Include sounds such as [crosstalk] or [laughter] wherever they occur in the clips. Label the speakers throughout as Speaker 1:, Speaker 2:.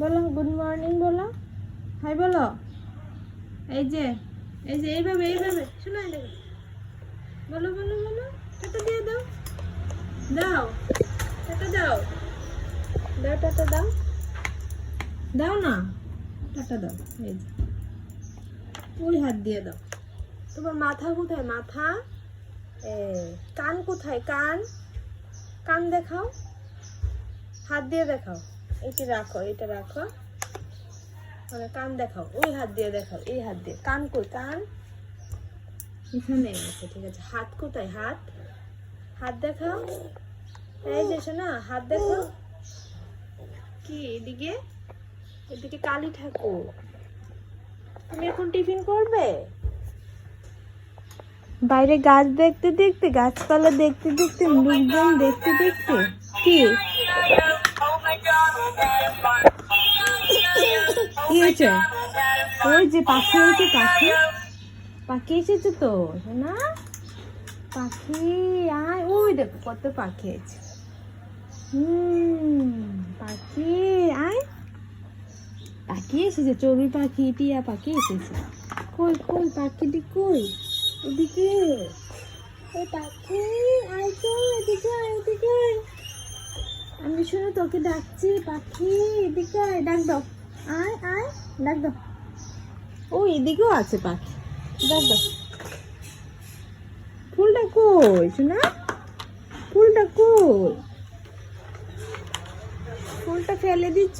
Speaker 1: বলো good morning বলো। High বলো। এই যে এই যে, এইভাবে এইভাবে। শোনা, এই দেখো। বলো বলো বলো। টাটা দিয়ে দাও। দাও। টাটা দাও। দাও, টাটা দাও। দাও না। টাটা দাও। এই যে। ওই হাত দিয়ে দাও। তোমার মাথা কোথায়? মাথা? এ, কান কোথায়? কান? কান দেখাও। হাত দিয়ে দেখাও। এটা রাখো এটা রাখো। মানে কান দেখাও। ওই হাত দিয়ে দেখাও এই হাত দিয়ে। কান কই কান? এখানে আছে ঠিক আছে। হাত কোথায়? হাত? হাত দেখাও। এই যে শোনা হাত দেখাও। কি এদিকে? এদিকে কালী ঠাকুর। তুমি এখন টিফিন করবে? বাইরে গাছ দেখতে দেখতে গাছপালা দেখতে দেখতে লোকজন দেখতে দেখতে। কি? কি হয়েছে? ওই যে পাখি হয়েছে, পাখি। পাখি এসেছে তো না পাখি, আয়। ওই দেখো, কত পাখি আছে। হুম, পাখি, আয়। পাখি এসেছে, চড়ুই পাখি, টিয়া পাখি এসেছে। কই কই, পাখিটি কই? এদিকে। ওই পাখি, আয় তো এদিকে আয়, এদিকে। আমি শুনে তোকে ডাকছি পাখি এদিকে আয় ডাক দাও। আয় আয় ডাক দাও। ও এদিকেও আছে পাখি। ডাক দাও। ফুলটা কই শোনা ফুলটা কই? ফুলটা ফেলে দিচ্ছ?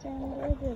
Speaker 1: স্ট্যান্ডে দিয়ে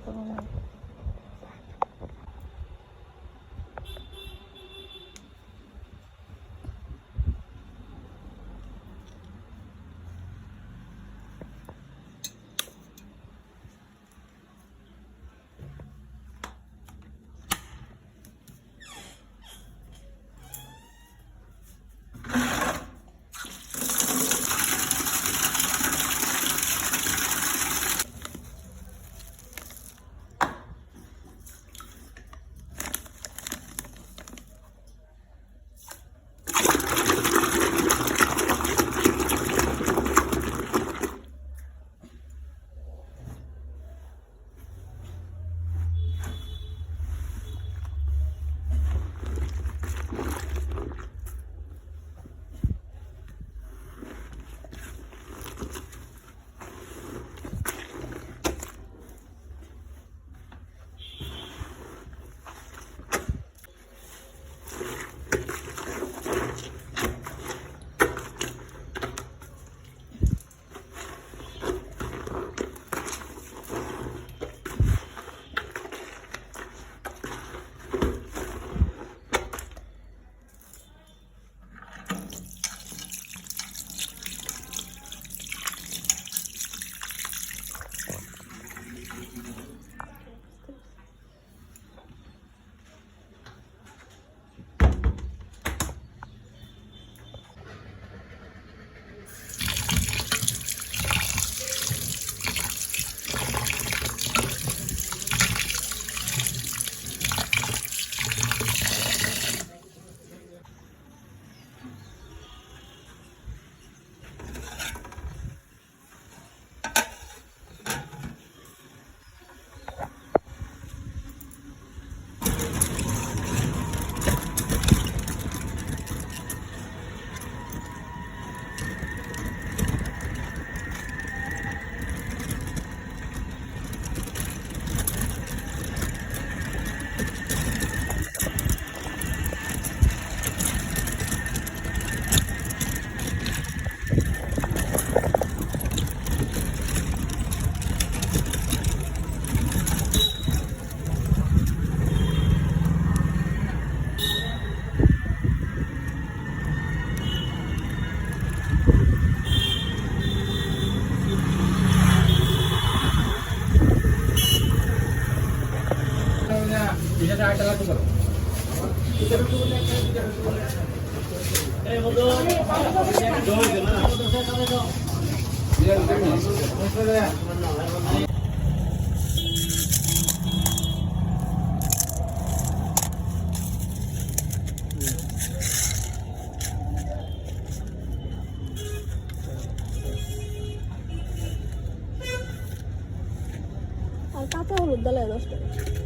Speaker 1: কাঁচা হলুদ
Speaker 2: দালায় দশ টাকা।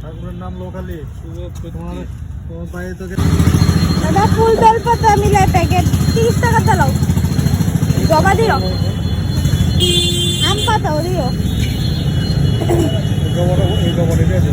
Speaker 3: ঠাকুরের নাম লোকালি
Speaker 1: দাদা, ফুল বেল পাতা মিলাই প্যাকেট তিরিশ টাকা চালাও জবা দিও। আম পাতাও দিও
Speaker 3: এই গোবর এটা আছে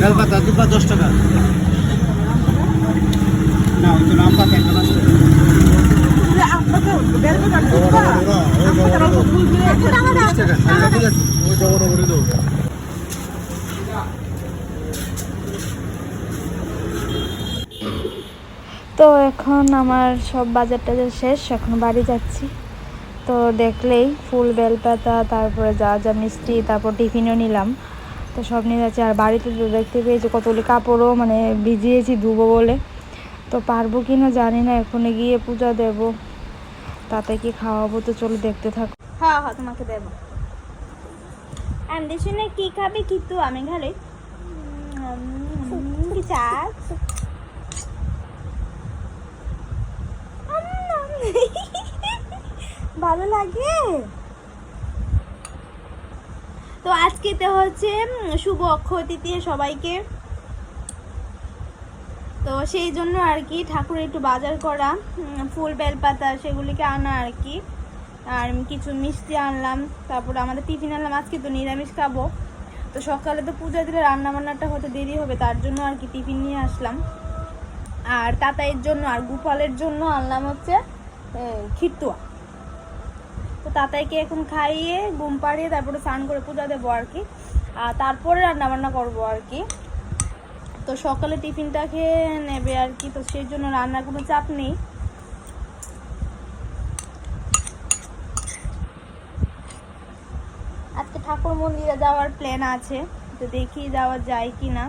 Speaker 3: বেলপাতা দুপা দশ টাকা। তো
Speaker 1: তো এখন আমার সব বাজার টাজার শেষ, এখন বাড়ি যাচ্ছি। তো দেখলেই ফুল বেলপাতা, তারপরে যা যা মিষ্টি, তারপর টিফিনও নিলাম। তো সব নিয়ে যাচ্ছি। আর বাড়িতে তো দেখতে পেয়েছি কতগুলি কাপড়ও মানে ভিজিয়েছি ধুবো বলে। তো পারব কি না জানি না, এখনই গিয়ে পূজা দেব। তাতে কি খাওয়াবো তো চলো দেখতে থাকো। হ্যাঁ হ্যাঁ তোমাকে দেবো। আমি শুনে কি খাবে? কিন্তু আমি ঘরে চাস ভালো লাগে? তো আজকে তো হচ্ছে শুভ অক্ষয় তৃতীয় সবাইকে। তো সেই জন্য আর কি ঠাকুরের একটু বাজার করা ফুল, বেলপাতা সেগুলিকে আনা আর কি। আর কিছু মিষ্টি আনলাম, তারপরে আমাদের টিফিন আনলাম, আজকে তো নিরামিষ খাব। তো সকালে তো পূজা দিলে রান্না বান্নাটা হতে দেরি হবে, তার জন্য আর কি টিফিন নিয়ে আসলাম। আর তাতাইয়ের জন্য আর গোপালের জন্য আনলাম হচ্ছে খিরতুয়া তো তাতাইকে এখন খাইয়ে ঘুম পাড়িয়ে তারপরে স্নান করে পূজা দেবো আর কি। আর তারপরে রান্না বান্না করব আর কি। তো সকালে টিফিনটা খেয়ে নেবে আর কি, তো সেই জন্য রান্নার কোনো চাপ নেই। আজকে ঠাকুর মন্দিরে যাওয়ার প্ল্যান আছে, তো দেখি যাওয়া যায় কি না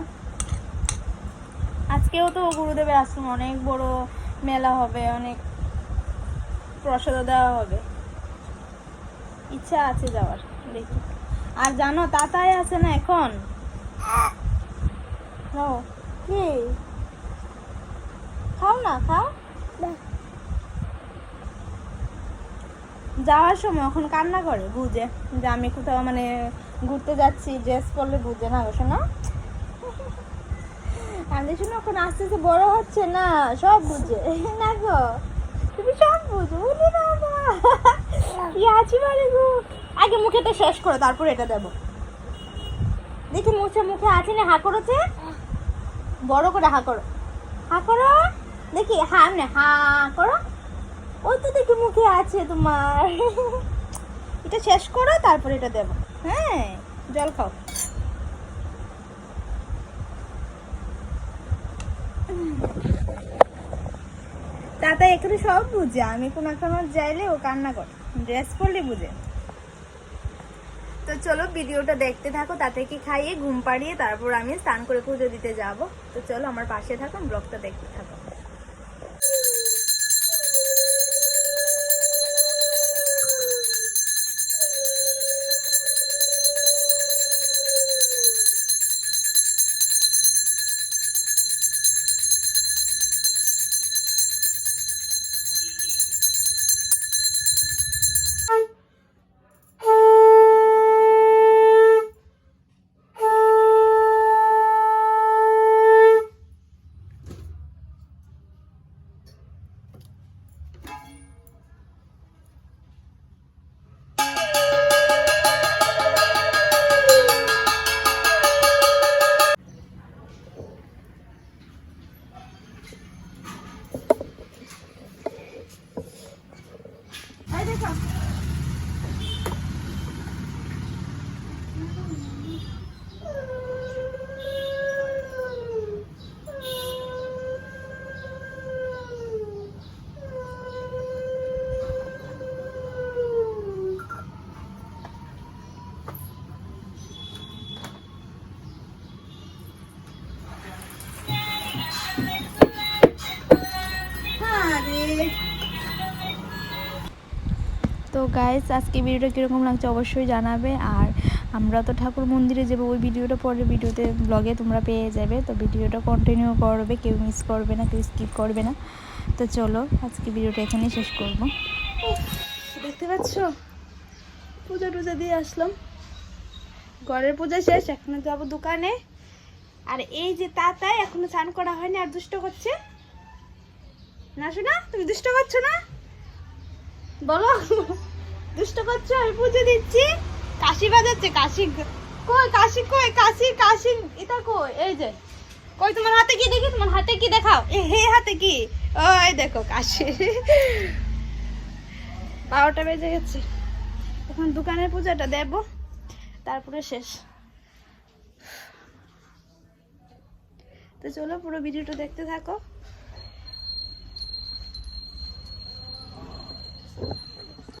Speaker 1: আজকেও তো গুরুদেবের আশ্রম, অনেক বড় মেলা হবে, অনেক প্রসাদ দেওয়া হবে। ইচ্ছা আছে যাওয়ার দেখি। আর জানো তাতাই আছে না এখন? কি? খাও না খাও? যাওয়ার সময় এখন কান্না করে বুঝে যে আমি কোথাও মানে ঘুরতে যাচ্ছি ড্রেস পরলে বুঝে না শোনা? আমি শুনে এখন আস্তে আস্তে বড় হচ্ছে না সব বুঝে। না গো তুমি সব বুঝো বুঝি বাবা। আছি মানে আগে মুখেটা শেষ করো, তারপর এটা দেবো। দেখি মুখে মুখে আছে না, হা করেছে? বড় করে হা করো। হা করো? দেখি, হা না হা করো। ওই তো দেখি মুখে আছে তোমার। [laughs] এটা শেষ করো, তারপর এটা দেবো। হ্যাঁ জল খাও। দাদা এখানে সব বুঝে, আমি কোনো কোনো যাইলে ও কান্না করে। ড্রেস পরলে বুঝে? তো চলো ভিডিওটা দেখতে থাকো, তাতে কি খাইয়ে, ঘুম পাড়িয়ে তারপর আমি স্নান করে পুজো দিতে যাব। তো চলো আমার পাশে থাকুন, ব্লগটা দেখতে থাকো। গাইস আজকে ভিডিওটা কীরকম লাগছে অবশ্যই জানাবে। আর আমরা তো ঠাকুর মন্দিরে যাব, ওই ভিডিওটা পরের ভিডিওতে ব্লগে তোমরা পেয়ে যাবে। তো ভিডিওটা কন্টিনিউ করবে, কেউ মিস করবে না, কেউ স্কিপ করবে না। তো চলো, আজকে ভিডিওটা এখানেই শেষ করব। দেখতে পাচ্ছ? পূজা টুজা দিয়ে আসলাম। ঘরের পূজা শেষ, এখন যাব দোকানে। আর এই যে তাতাই এখনও স্নান করা হয়নি, আর দুষ্ট করছে। না শোনা, তুমি দুষ্ট করছ না? বলো। দুষ্ট করছ আমি পুজো দিচ্ছি। কাশি বাজাচ্ছে, কাশি কই কাশি কই, কাশি কাশি, এটা কই? এই যে, কই, তোমার হাতে কি দেখি? তোমার হাতে কি দেখাও? হে হাতে কি? ওই দেখো, কাশি। বারোটা বেজে গেছে। এখন দোকানের পূজাটা দেব, তারপরে শেষ। তো চলো পুরো ভিডিওটা দেখতে থাকো।